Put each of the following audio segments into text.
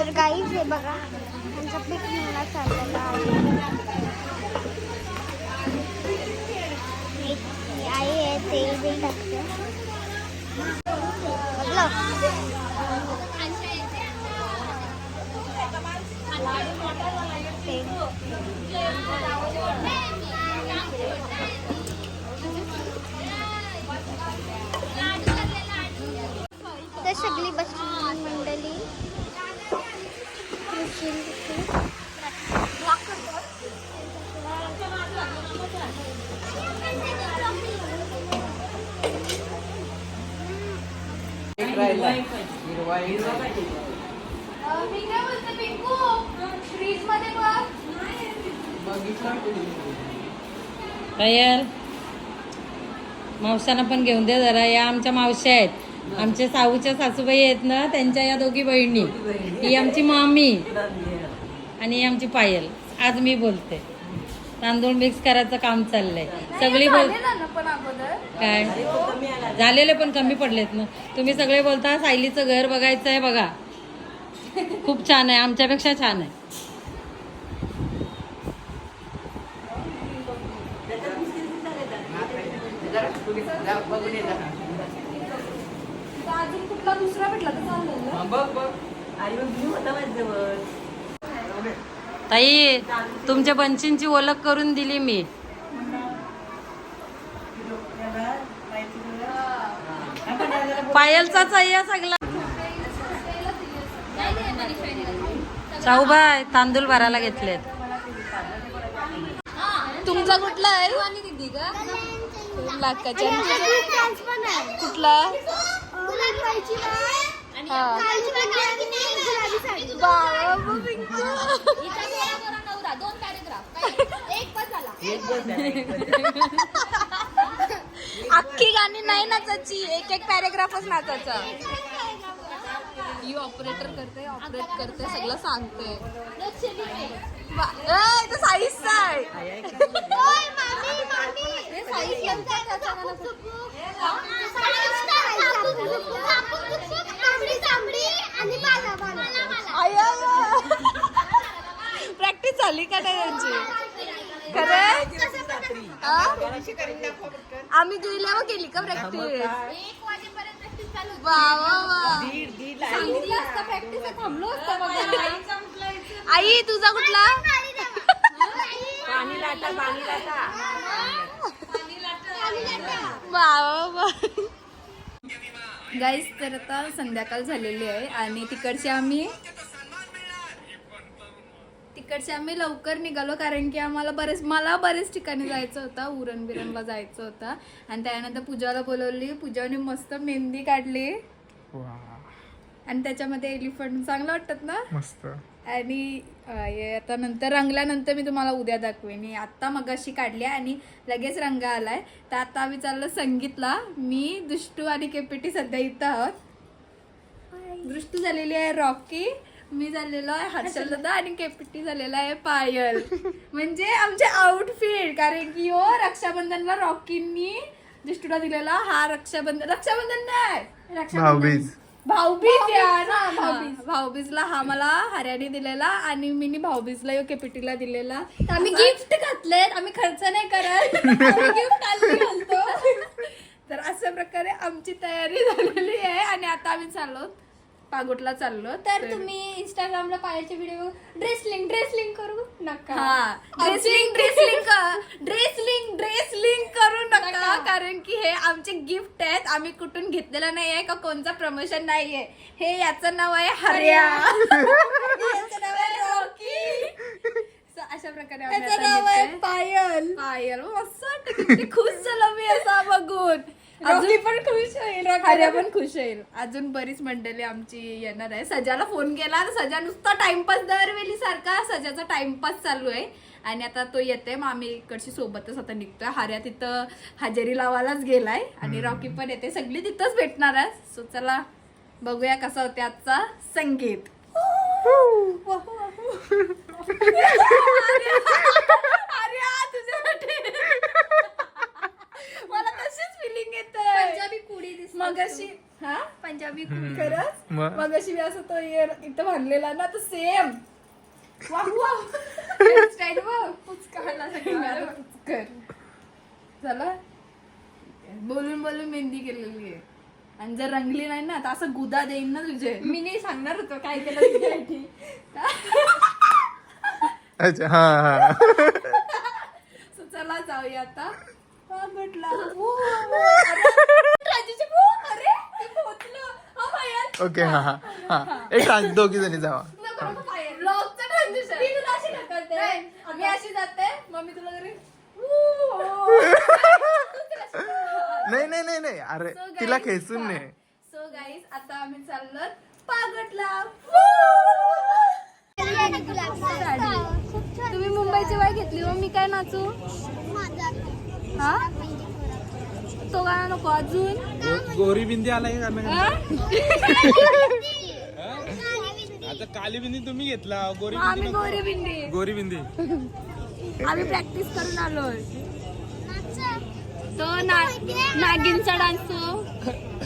तर काहीच हे बघा. त्यांचा पीक मला चाललेला आहे. आई आहे तेल बिल टाकते. तर सगळी बस मंडळी बसली तिथे. पायल मावशांना पण घेऊन दे जरा. या आमच्या मावश्या आहेत. आमच्या साऊच्या सासूबाई आहेत ना त्यांच्या या दोघी बहिणी. ही आमची मामी. आणि ही आमची पायल. आज मी बोलते. तांदूळ मिक्स करायचं काम चाललंय. सगळी बोल काय? झालेले पण कमी पडलेत ना. तुम्ही सगळे बोलता सायलीचं घर बघायचं आहे बघा. खूप छान आहे आमच्यापेक्षा छान आहे. अजून कुठला दुसरा भेटला तर चालेल ना? ताई तुमच्या बंचींची ओळख करून दिली मी. पायलचाच आहे हा सगळा. शाहूबाई तांदूळ भरायला घेतलेत. तुमचा कुठला आहे? आणि दिदी का लाखाच्या. कुठला? अख्खी गाणी नाही नाचायची एक एक पॅरेग्राफच नाचायचा. ही ऑपरेटर करते ऑपरेट करते सगळं सांगते. साईज बाला. प्रॅक्टिस झाली का नाही यांची? खरं? आम्ही गेल्यावर केली का प्रॅक्टिस वा वा वा. सांगितलं असतं प्रॅक्टिस थांबलो असतं बघा. आई तुझा कुठला? वा वा वा. गाईस तर आता संध्याकाळ झालेली आहे आणि तिकडचे आम्ही तिकडचे आम्ही लवकर निघालो कारण की आम्हाला बरेच मला बरेच ठिकाणी जायचं होतं. उरण बिरणला जायचं होतं. आणि त्यानंतर पूजाला बोलवली. पूजाने मस्त मेहंदी काढली. आणि त्याच्यामध्ये एलिफंट चांगलं वाटतात ना? मस्त. आणि आता नंतर रंगल्यानंतर मी तुम्हाला उद्या दाखवेन. आत्ता मगाशी काढली आणि लगेच रंग आलाय. तर आता आम्ही चाललो संगीतला. मी दुष्टू आणि केपीटी सध्या इथं आहोत. दृष्टू झालेली आहे रॉकी. मी झालेलो आहे हर्षलदा आणि केपीटी झालेला आहे पायल. म्हणजे आमचे आउटफिट कारण की हो रक्षाबंधनला रॉकींनी दुष्टूला दिलेला हा रक्षाबंधन रक्षाबंधन नाही! रक्षाबंधन. भाऊबीज. भाऊबीज यार. भाऊबीज. भाऊबीजला हा मला हऱ्याने दिलेला आणि मी भाऊबीजला यो केपीटीला दिलेला. तर आम्ही गिफ्ट घातले आम्ही खर्च नाही करत. गिफ्ट आणली घालतो. तर अशा प्रकारे आमची तयारी झालेली आहे आणि आता आम्ही चाललो पागोटला चाललो तर तुम्ही इंस्टाग्रामला पायाचे video dress link dress link करू नका. हा dress link dress link dress link dress link करू नका कारण की हे आमचे गिफ्ट आहेत. आम्ही कुठून घेतलेलं नाही आहे का कोणचं प्रमोशन नाहीये. हे याचं नाव आहे हर्या. याचं नाव आहे रॉकी. So, अशा प्रकारे त्याचं नाव आहे. पायल. पायल मस्त किती खुश झालं मी असा बघून. रॉकी पण खुश होईल हर्या पण खुश होईल. अजून बरीच मंडळी आमची येणार आहे सजाला फोन केला तर सजा नुसता टाइमपास दरवेळी सारखा सजाचा टाइमपास चालू आहे. आणि आता तो येते मग आम्ही इकडची सोबतच आता निघतोय. हार्या तिथं हजेरी लावायलाच गेलाय आणि रॉकी पण येते. सगळी तिथंच भेटणार आहे सो चला बघूया कसा होते आजचा संगीत. आर्या, तुझ्यासाठी. मला तशीच फिलिंग येते. पंजाबी कुडी दिसते मगाशी हा? पंजाबी खरंच? मग? अशी मी असं तो इयर इथं बांधलेला ना तर सेम वाह झालं? बोलून बोलून मेहंदी केलेली आहे. आणि जर रंगली नाही ना तर असं गुदा देईन ना तुझे. मी नाही सांगणार होतो काय केलं तुझ्यासाठी. अच्छा हा हा. So, चला जाऊया आता. हा हो. राजूचे हो. हा. ओके हा हा हा. एक राज दोघी जणी जावा. मी अशी जाते. तुला घरी. नाही नाही नाही नाही. अरे तिला खेचून नाही सो गाईज आता आम्ही चाललो पागटला तुम्ही मुंबईची वाय घेतली मग मी काय नाचू? हा? तो गाणं नको अजून. गोरी बिंदी आलाय का? हा? आता काली बिंदी तुम्ही घेतला गोरी आम्ही गोरे बिंदी. गोरी बिंदी. आम्ही प्रॅक्टिस करून आलोय तो ना नागिनचा डान्स तो.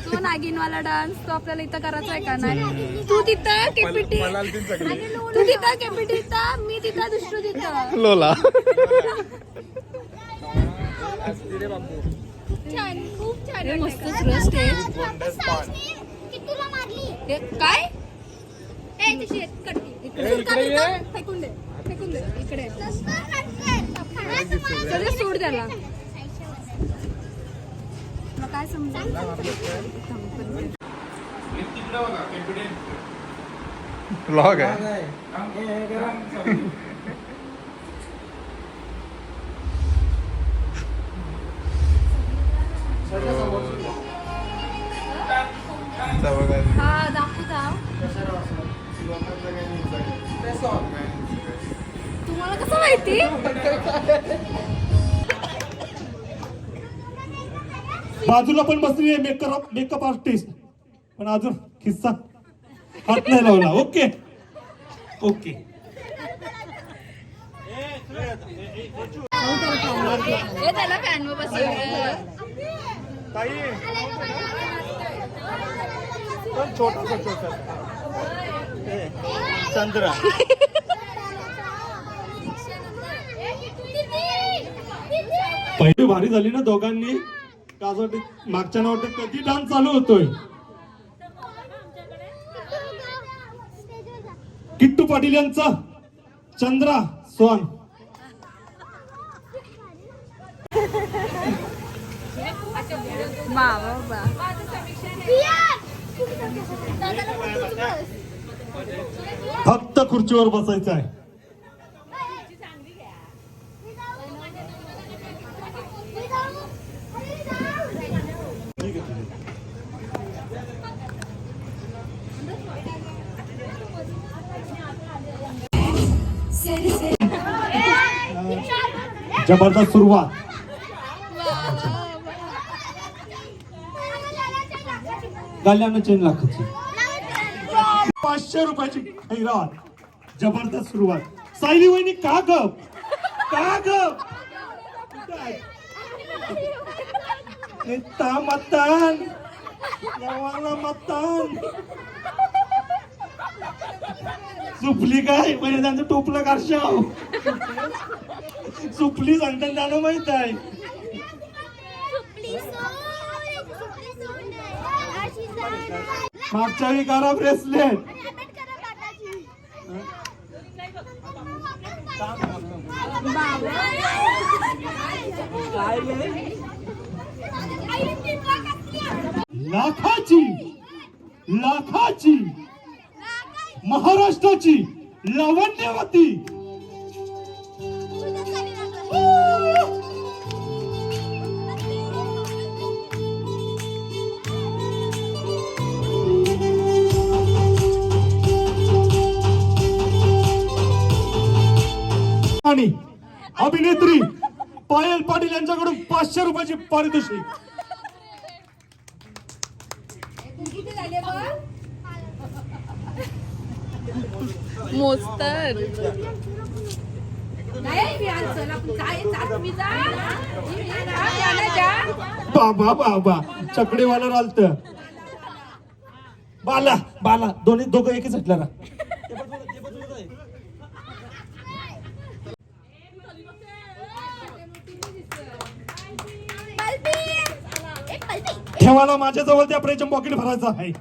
तो नागिनवाला डान्स तो आपल्याला इथं करायचा आहे का? नाही. तू तिथं केपीटी तू तिथं केपीटी तिथं मी तिथं दुसरू तिथं. लोला. छान खूप छान मस्त रस्ट आहे हे काय ए तशी आहे, कटकी. इकडे ए, इकडे ये. फेकून दे फेकून दे इकडे चल सोड त्याला काय समजेल ब्लॉग आहे माहिती बाजूला पण बसली आहे मेकअप मेकअप आर्टिस्ट पण अजून किस्सा हात नाही लावला. ओके. ओके. त्याला फॅन छोटा छोटा. चंद्रा. पहिली भारी झाली ना दोघांनी. मागच्या ना वाटतं कधी डान्स चालू होतोय? किट्टू पाटील यांचा. चंद्रा स्वान फक्त खुर्चीवर बसायचं आहे. जबरदस्त सुरुवात. गाल्यानं चेन लाखाची. पाचशे रुपयाची खैरात. जबरदस्त सुरुवात. सायली वहिनी का गप? का गप? नेता मतदान गावाला मतदान सुपली काय? म्हणजे त्यांचं टोपलं कारशाव सुपली सांगतात त्यानं माहीत आहे मागच्या वेळी करा ब्रेसलेट लाखाची लाखाची महाराष्ट्राची लावण्यवती आणि अभिनेत्री पायल पाटील यांच्याकडून पाचशे रुपयाची पारितोषिक किती झाले बघ मोस्तर नाही मी आज चला आपण काय जा तुम्ही जा जा, जा, जा. बाबा बाबा. चकडेवाला आलत बाला बाला. दोन्ही दोघं एकच हटल्या ना ठेवायला माझ्या जवळ त्या प्रेचम पॉकेट भरायचं आहे.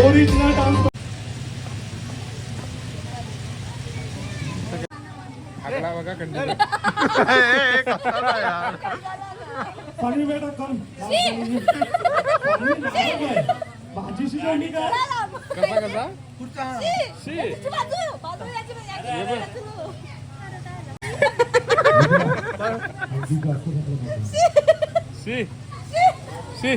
ओरिजिनल डान्स बघा कंटिन्यू पाणी बेटा कम. भाजी शिजवली का? कसा कसा? शी. शी. शी. शी.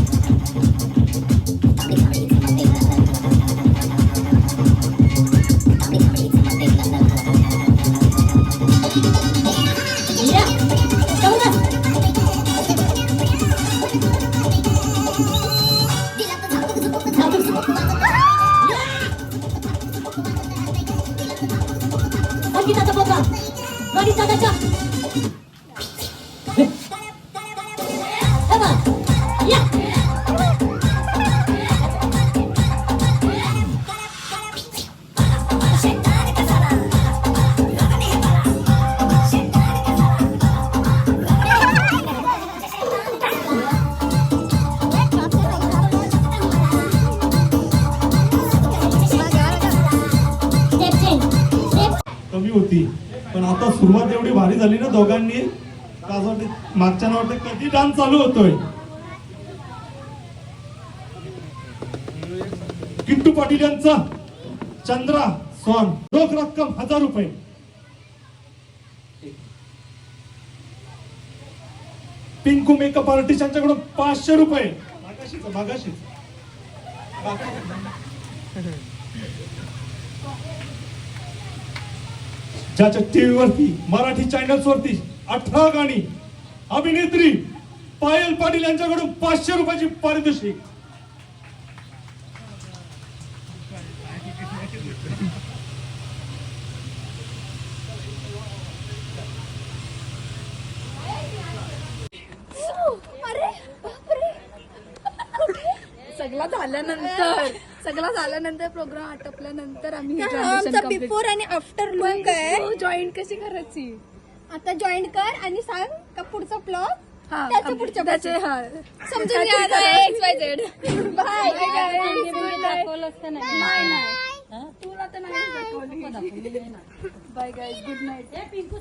पण आता सुरुवात एवढी भारी झाली ना दोघांनी. असं वाटतं मागच्या वाटतं कधी डान्स चालू होतोय. किट्टू पाटील यांचा चंद्रा सॉन रोख रक्कम हजार रुपये. पिंकू मेकअप आर्टिस्ट यांच्याकडून पाचशे रुपये. मागाशीच मागाशीच. ज्याच्या टीव्ही वरती मराठी चॅनल्स वरती अठरा गाणी अभिनेत्री पायल पाटील यांच्याकडून पाचशे रुपयाची पारितोषिक. सगळं झाल्यानंतर. सगळं झाल्यानंतर प्रोग्राम आटपल्यानंतर आम्ही बिफोर आणि आफ्टर लुक आहे. जॉईन कशी करायची? आता जॉईन कर आणि सांग का पुढचा ब्लॉग हा त्याच्या पुढच्या त्याचे हा. समजून घ्या एक्स वाय झेड बाय दाखवलं असतं तुला तर नाही दाखवली. Bye guys good night Pinku